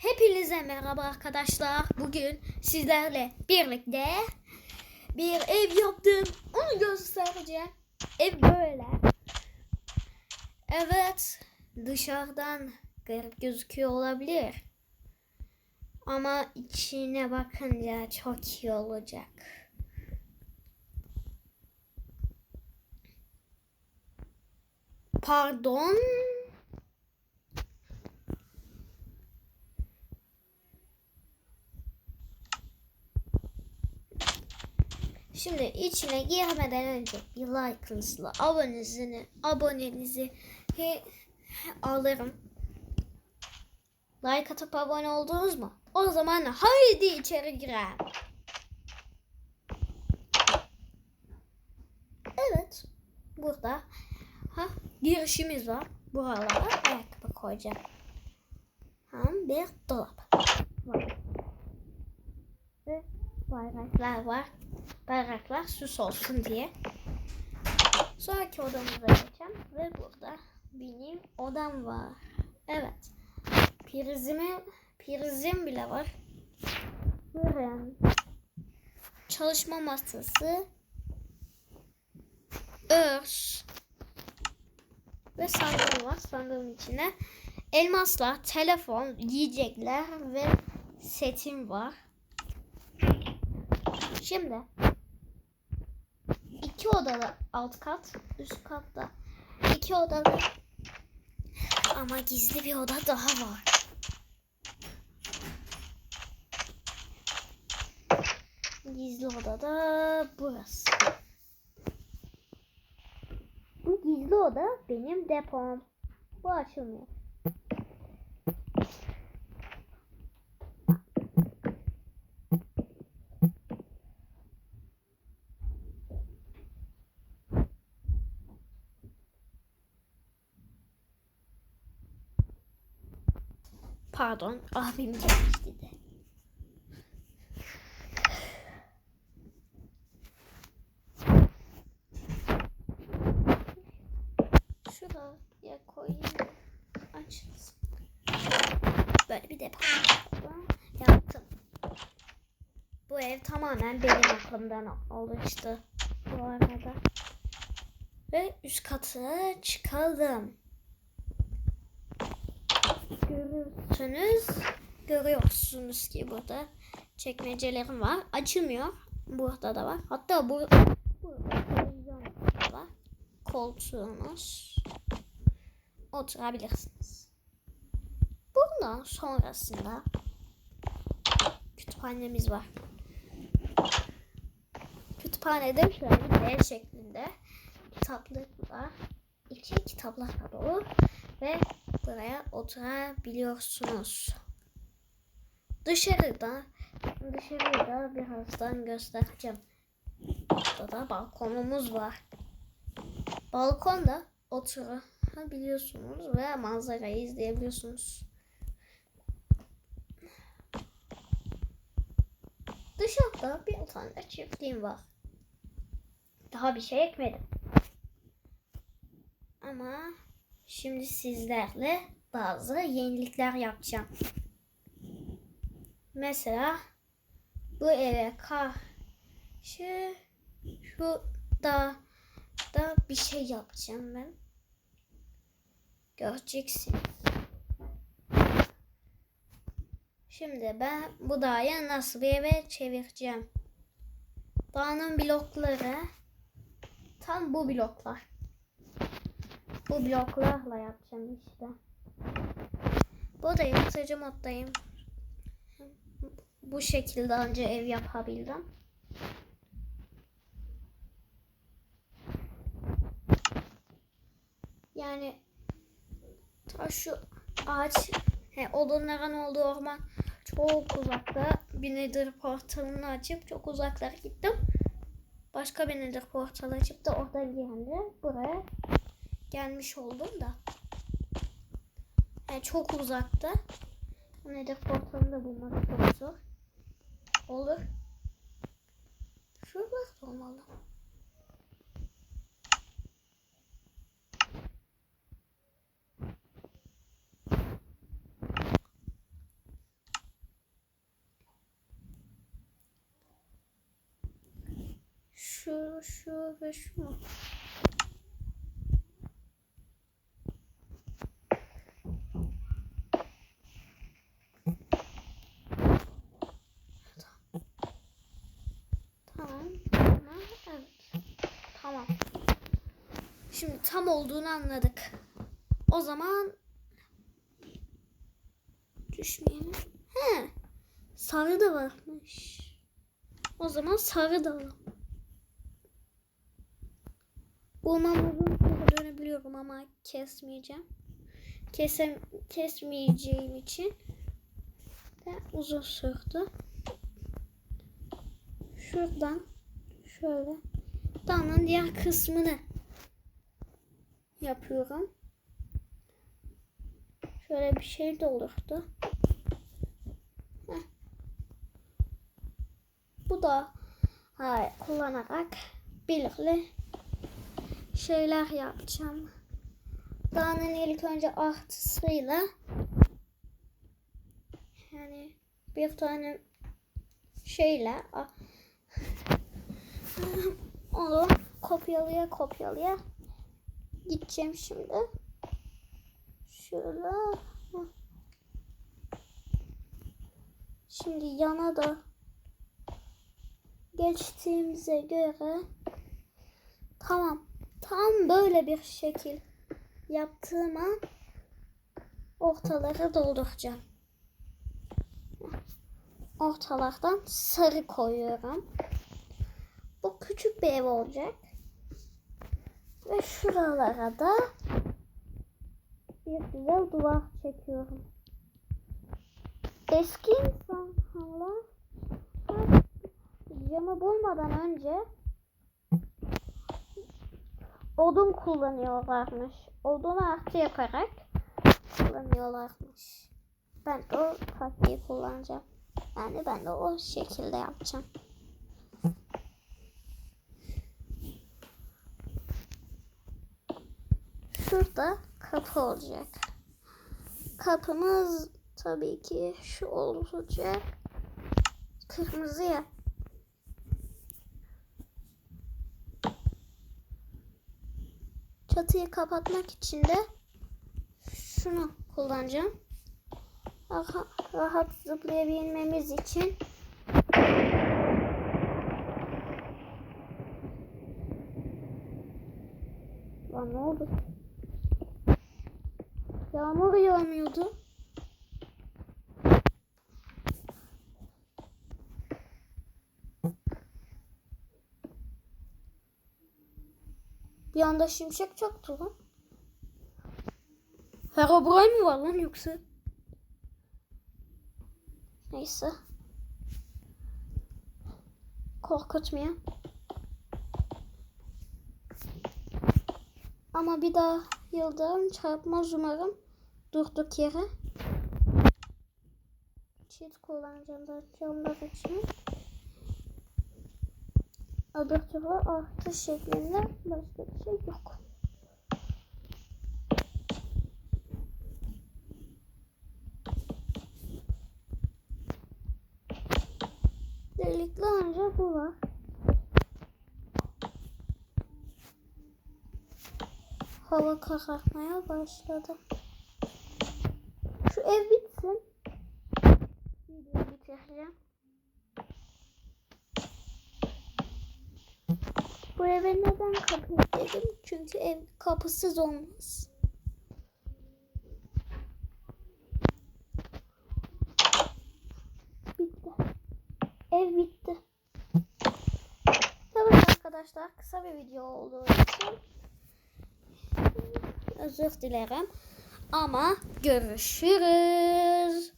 Hepinize merhaba arkadaşlar. Bugün sizlerle birlikte bir ev yaptım. Onu göstereceğim. Ev böyle. Evet. Dışarıdan garip gözüküyor olabilir. Ama içine bakınca çok iyi olacak. Pardon. Şimdi içine girmeden önce bir like'ınızla abonenizi, abonenizi alırım. Like atıp abone oldunuz mu? O zaman haydi içeri girelim. Evet. Burada ha, girişimiz var. Buralara ayakkabı koyacağım. Hem bir dolap var. Ve bayraklar var. Bayraklar süs olsun diye. Sonraki odamıza geçeceğim. Ve burada benim odam var. Evet. Prizimi, prizim bile var. Fırın. Çalışma masası. Örs. Ve sandığım var. Sandığın içine elmaslar, telefon, yiyecekler ve setim var. Şimdi iki odalı alt kat, üst katta iki odalı ama gizli bir oda daha var. Gizli oda da burası. Bu gizli oda benim depom. Bu açılmıyor. Pardon, abim gelmişti de. Şuraya koyayım. Açılsın. Böyle bir depo yaptım. Bu ev tamamen benim aklımdan oluştu. Bu arada. Ve üst katına çıkalım. Görürsünüz. Görüyorsunuz ki burada çekmecelerim var. Açılmıyor. Burada da var. Hatta bu burada televizyon var. Koltuğunuz. Oturabilirsiniz. Bundan sonrasında kütüphanemiz var. Kütüphanede şöyle L şeklinde kitaplık var. İçi kitaplarla dolu ve buraya oturabiliyorsunuz. Dışarıda dışarıyı da birazdan göstereceğim. Burada da balkonumuz var. Balkonda oturabiliyorsunuz ve manzarayı izleyebiliyorsunuz. Dışarıda bir tane çiftliğim var. Daha bir şey ekmedim. Ama şimdi sizlerle bazı yenilikler yapacağım. Mesela bu eve karşı şu da da bir şey yapacağım ben. Göreceksiniz. Şimdi ben bu dağı nasıl bir eve çevireceğim. Dağın blokları tam bu bloklar. Bu bloklarla yapacağım işte. Burada yaratıcı moddayım. Bu şekilde önce ev yapabildim. Yani ta şu ağaç he, odunların olduğu orman çok uzakta. Bir nedir portalını açıp çok uzaklara gittim. Başka bir nedir portal açıp da oradan geldi. Buraya gelmiş oldum da. Yani çok uzakta. Yine de da bulmak çok zor. Olur. Şurası olmalı. Şu, şu ve şu? Şimdi tam olduğunu anladık. O zaman düşmeyelim. He. Sarı da varmış. O zaman sarı da uzun süre dönebiliyorum ama kesmeyeceğim. Kesem, kesmeyeceğim için de uzun sürdü. Şuradan şöyle damlanın diğer kısmını yapıyorum. Şöyle bir şey de. Bu da hayır, kullanarak birlikte şeyler yapacağım. Dağının ilk önce artısıyla yani bir tane şeyle onu kopyalaya kopyalaya gideceğim şimdi. Şöyle. Şimdi yana da geçtiğimize göre tamam. Tam böyle bir şekil yaptığıma ortaları dolduracağım. Ortalardan sarı koyuyorum. Bu küçük bir ev olacak. Ve şuralara da bir güzel duvar çekiyorum. Eski insanlar camı bulmadan önce odun kullanıyorlarmış. Odunu artı yaparak kullanıyorlarmış. Ben de o taktiği kullanacağım. Yani ben de o şekilde yapacağım. Şurada kapı olacak. Kapımız tabii ki şu olacak. Kırmızıya. Çatıyı kapatmak için de şunu kullanacağım. Rahat, rahat zıplayabilmemiz için Lan ne oldu? Yağmur yağmıyordu. Bir anda şimşek çaktı lan. Herobrine mi var lan yoksa? Neyse. Korkutmuyor. Ama bir daha yıldırım çarpmaz umarım. Durduk yere. Cheat kullanacağım da camlar için. Öbür türlü artı şeklinde başka bir şey yok. Delikli ancak bu var. Hava kararmaya başladı. Ev bitsin. Videoyu bitireceğim. Bu eve neden kapı dedim? Çünkü ev kapısız olmaz. Bitti. Ev bitti. Evet arkadaşlar kısa bir video olduğu için özür dilerim. Ama görüşürüz.